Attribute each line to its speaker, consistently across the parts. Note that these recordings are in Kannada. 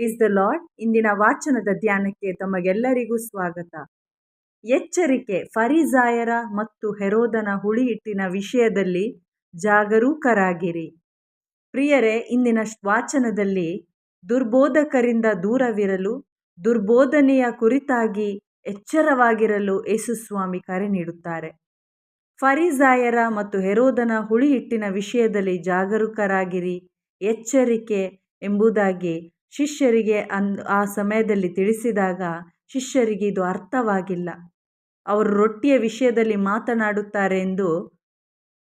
Speaker 1: ಇಸ್ ದ ಲಾರ್ಡ್ ಇಂದಿನ ವಾಚನದ ಧ್ಯಾನಕ್ಕೆ ತಮಗೆಲ್ಲರಿಗೂ ಸ್ವಾಗತ. ಎಚ್ಚರಿಕೆ ಫರಿಜಾಯರ ಮತ್ತು ಹೆರೋದನ ಹುಳಿಹಿಟ್ಟಿನ ವಿಷಯದಲ್ಲಿ ಜಾಗರೂಕರಾಗಿರಿ. ಪ್ರಿಯರೇ, ಇಂದಿನ ವಾಚನದಲ್ಲಿ ದುರ್ಬೋಧಕರಿಂದ ದೂರವಿರಲು, ದುರ್ಬೋಧನೆಯ ಕುರಿತಾಗಿ ಎಚ್ಚರವಾಗಿರಲು ಯೇಸುಸ್ವಾಮಿ ಕರೆ ನೀಡುತ್ತಾರೆ. ಫರಿಜಾಯರ ಮತ್ತು ಹೆರೋದನ ಹುಳಿಹಿಟ್ಟಿನ ವಿಷಯದಲ್ಲಿ ಜಾಗರೂಕರಾಗಿರಿ, ಎಚ್ಚರಿಕೆ ಎಂಬುದಾಗಿ ಶಿಷ್ಯರಿಗೆ ಅನ್, ಆ ಸಮಯದಲ್ಲಿ ತಿಳಿಸಿದಾಗ ಶಿಷ್ಯರಿಗೆ ಇದು ಅರ್ಥವಾಗಿಲ್ಲ. ಅವರು ರೊಟ್ಟಿಯ ವಿಷಯದಲ್ಲಿ ಮಾತನಾಡುತ್ತಾರೆ ಎಂದು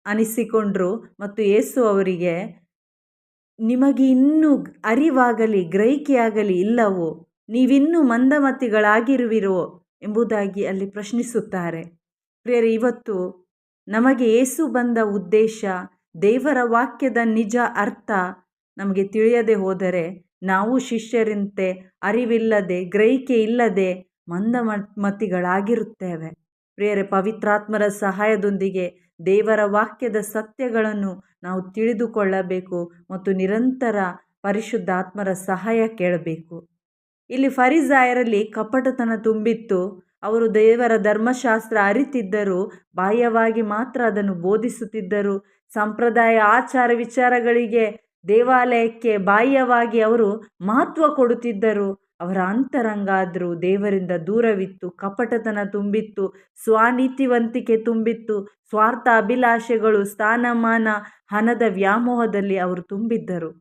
Speaker 1: ಅನಿಸಿಕೊಂಡರು ಮತ್ತು ಯೇಸು ಅವರಿಗೆ, ನಿಮಗೆ ಇನ್ನೂ ಅರಿವಾಗಲಿ, ಗ್ರಹಿಕೆಯಾಗಲಿ ಇಲ್ಲವೋ? ನೀವಿನ್ನೂ ಮಂದಮತಿಗಳಾಗಿರುವಿರೋ? ಎಂಬುದಾಗಿ ಅಲ್ಲಿ ಪ್ರಶ್ನಿಸುತ್ತಾರೆ. ಪ್ರಿಯರೇ, ಇವತ್ತು ನಮಗೆ ಏಸು ಬಂದ ಉದ್ದೇಶ ದೇವರ ವಾಕ್ಯದ ನಿಜ ಅರ್ಥ ನಮಗೆ ತಿಳಿಯದೆ ಹೋದರೆ ನಾವು ಶಿಷ್ಯರಂತೆ ಅರಿವಿಲ್ಲದೆ, ಗ್ರಹಿಕೆ ಇಲ್ಲದೆ ಮಂದಮತಿಗಳಾಗಿರುತ್ತೇವೆ ಪ್ರಿಯರೇ, ಪವಿತ್ರಾತ್ಮರ ಸಹಾಯದೊಂದಿಗೆ ದೇವರ ವಾಕ್ಯದ ಸತ್ಯಗಳನ್ನು ನಾವು ತಿಳಿದುಕೊಳ್ಳಬೇಕು ಮತ್ತು ನಿರಂತರ ಪರಿಶುದ್ಧಾತ್ಮರ ಸಹಾಯ ಕೇಳಬೇಕು. ಇಲ್ಲಿ ಫರಿಜಾಯರಲ್ಲಿ ಕಪಟತನ ತುಂಬಿತ್ತು. ಅವರು ದೇವರ ಧರ್ಮಶಾಸ್ತ್ರ ಅರಿತಿದ್ದರು, ಬಾಹ್ಯವಾಗಿ ಮಾತ್ರ ಅದನ್ನು ಬೋಧಿಸುತ್ತಿದ್ದರು. ಸಂಪ್ರದಾಯ, ಆಚಾರ, ವಿಚಾರಗಳಿಗೆ ದೇವಾಲಯಕ್ಕೆ ಬಾಹ್ಯವಾಗಿ ಅವರು ಮಹತ್ವ ಕೊಡುತ್ತಿದ್ದರು. ಅವರ ಅಂತರಂಗ ಆದರೂ ದೇವರಿಂದ ದೂರವಿತ್ತು, ಕಪಟತನ ತುಂಬಿತ್ತು, ಸ್ವಾನೀತಿವಂತಿಕೆ ತುಂಬಿತ್ತು ಸ್ವಾರ್ಥ ಅಭಿಲಾಷೆಗಳು ಸ್ಥಾನಮಾನ, ಹಣದ ವ್ಯಾಮೋಹದಲ್ಲಿ ಅವರು ತುಂಬಿದ್ದರು.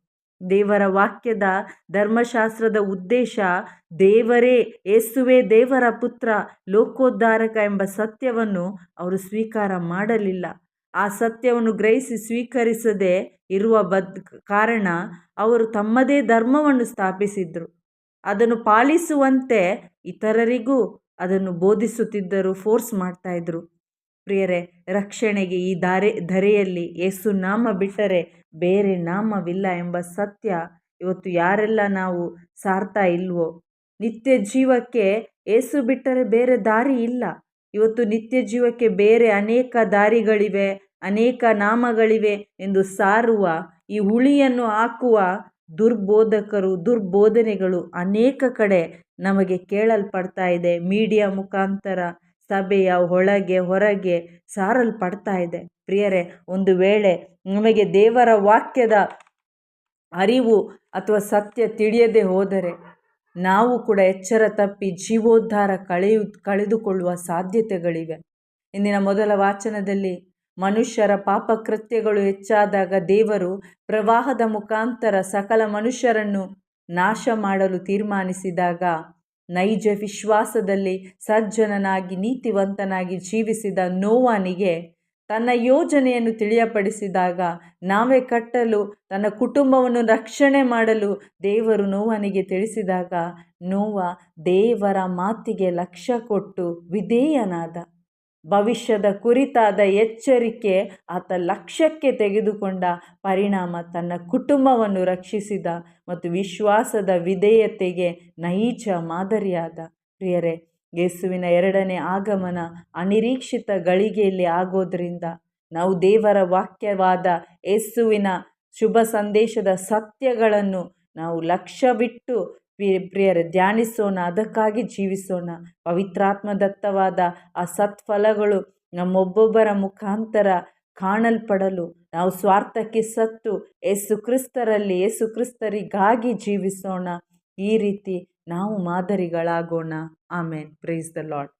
Speaker 1: ದೇವರ ವಾಕ್ಯದ ಧರ್ಮಶಾಸ್ತ್ರದ ಉದ್ದೇಶ, ದೇವರೇ ಯೇಸುವೆ ದೇವರ ಪುತ್ರ, ಲೋಕೋದ್ಧಾರಕ ಎಂಬ ಸತ್ಯವನ್ನು ಅವರು ಸ್ವೀಕಾರ ಮಾಡಲಿಲ್ಲ. ಆ ಸತ್ಯವನ್ನು ಗ್ರಹಿಸಿ ಸ್ವೀಕರಿಸದೆ ಇರುವ ಬದ್ ಕಾರಣ ಅವರು ತಮ್ಮದೇ ಧರ್ಮವನ್ನು ಸ್ಥಾಪಿಸಿದರು. ಅದನ್ನು ಪಾಲಿಸುವಂತೆ ಇತರರಿಗೂ ಅದನ್ನು ಬೋಧಿಸುತ್ತಿದ್ದರು ಫೋರ್ಸ್ ಮಾಡ್ತಾಯಿದ್ರು ಪ್ರಿಯರೇ, ರಕ್ಷಣೆಗೆ ಈ ದಾರೆ, ಧರೆಯಲ್ಲಿ ಯೇಸು ನಾಮ ಬಿಟ್ಟರೆ ಬೇರೆ ನಾಮವಿಲ್ಲ ಎಂಬ ಸತ್ಯ ಇವತ್ತು ಯಾರೆಲ್ಲ ನಾವು ಸಾರ್ತಾ ಇಲ್ವೋ? ನಿತ್ಯ ಜೀವಕ್ಕೆ ಏಸು ಬಿಟ್ಟರೆ ಬೇರೆ ದಾರಿ ಇಲ್ಲ. ಇವತ್ತು ನಿತ್ಯ ಜೀವಕ್ಕೆ ಬೇರೆ ಅನೇಕ ದಾರಿಗಳಿವೆ, ಅನೇಕ ನಾಮಗಳಿವೆ ಎಂದು ಸಾರುವ ಈ ಹುಳಿಯನ್ನು ಹಾಕುವ ದುರ್ಬೋಧಕರು, ದುರ್ಬೋಧನೆಗಳು ಅನೇಕ ಕಡೆ ನಮಗೆ ಕೇಳಲ್ಪಡ್ತಾ ಇದೆ. ಮೀಡಿಯಾ ಮುಖಾಂತರ ಸಭೆಯ ಒಳಗೆ, ಹೊರಗೆ ಸಾರಲ್ಪಡ್ತಾ ಇದೆ. ಪ್ರಿಯರೇ, ಒಂದು ವೇಳೆ ನಮಗೆ ದೇವರ ವಾಕ್ಯದ ಅರಿವು ಅಥವಾ ಸತ್ಯ ತಿಳಿಯದೆ ಹೋದರೆ ನಾವು ಕೂಡ ಎಚ್ಚರ ತಪ್ಪಿ ಜೀವೋದ್ಧಾರ ಕಳೆಯು ಕಳೆದುಕೊಳ್ಳುವ ಸಾಧ್ಯತೆಗಳಿವೆ. ಇಂದಿನ ಮೊದಲ ವಾಚನದಲ್ಲಿ ಮನುಷ್ಯರ ಪಾಪಕೃತ್ಯಗಳು ಹೆಚ್ಚಾದಾಗ ದೇವರು ಪ್ರವಾಹದ ಮುಖಾಂತರ ಸಕಲ ಮನುಷ್ಯರನ್ನು ನಾಶ ಮಾಡಲು ತೀರ್ಮಾನಿಸಿದಾಗ ನೈಜ ವಿಶ್ವಾಸದಲ್ಲಿ ಸಜ್ಜನನಾಗಿ, ನೀತಿವಂತನಾಗಿ ಜೀವಿಸಿದ ನೋವಾನಿಗೆ ತನ್ನ ಯೋಜನೆಯನ್ನು ತಿಳಿಯಪಡಿಸಿದಾಗ ನಾವೇ ಕಟ್ಟಲು, ತನ್ನ ಕುಟುಂಬವನ್ನು ರಕ್ಷಣೆ ಮಾಡಲು ದೇವರು ನೋವನಿಗೆ ತಿಳಿಸಿದಾಗ ನೋವ ದೇವರ ಮಾತಿಗೆ ಲಕ್ಷ್ಯ ಕೊಟ್ಟು ವಿಧೇಯನಾದ. ಭವಿಷ್ಯದ ಕುರಿತಾದ ಎಚ್ಚರಿಕೆ ಆತ ಲಕ್ಷ್ಯಕ್ಕೆ ತೆಗೆದುಕೊಂಡ ಪರಿಣಾಮ ತನ್ನ ಕುಟುಂಬವನ್ನು ರಕ್ಷಿಸಿದ ಮತ್ತು ವಿಶ್ವಾಸದ ವಿಧೇಯತೆಗೆ ನೈಜ ಮಾದರಿಯಾದ. ಪ್ರಿಯರೇ ಯೇಸುವಿನ ಎರಡನೇ ಆಗಮನ ಅನಿರೀಕ್ಷಿತ ಗಳಿಗೆಯಲ್ಲಿ ಆಗೋದ್ರಿಂದ ನಾವು ದೇವರ ವಾಕ್ಯವಾದ ಯೇಸುವಿನ ಶುಭ ಸಂದೇಶದ ಸತ್ಯಗಳನ್ನು ನಾವು ಲಕ್ಷ್ಯ ಬಿಟ್ಟು ಪ್ರಿಯರ, ಧ್ಯಾನಿಸೋಣ, ಅದಕ್ಕಾಗಿ ಜೀವಿಸೋಣ. ಪವಿತ್ರಾತ್ಮದತ್ತವಾದ ಆ ಸತ್ಫಲಗಳು ನಮ್ಮೊಬ್ಬೊಬ್ಬರ ಮುಖಾಂತರ ಕಾಣಲ್ಪಡಲು ನಾವು ಸ್ವಾರ್ಥಕ್ಕೆ ಸತ್ತು ಯೇಸು ಕ್ರಿಸ್ತರಲ್ಲಿ ಯೇಸು ಕ್ರಿಸ್ತರಿಗಾಗಿ ಜೀವಿಸೋಣ. ಈ ರೀತಿ ನಾವು ಮಾದರಿಗಳಾಗೋಣ. ಆಮೇನ್. Praise the Lord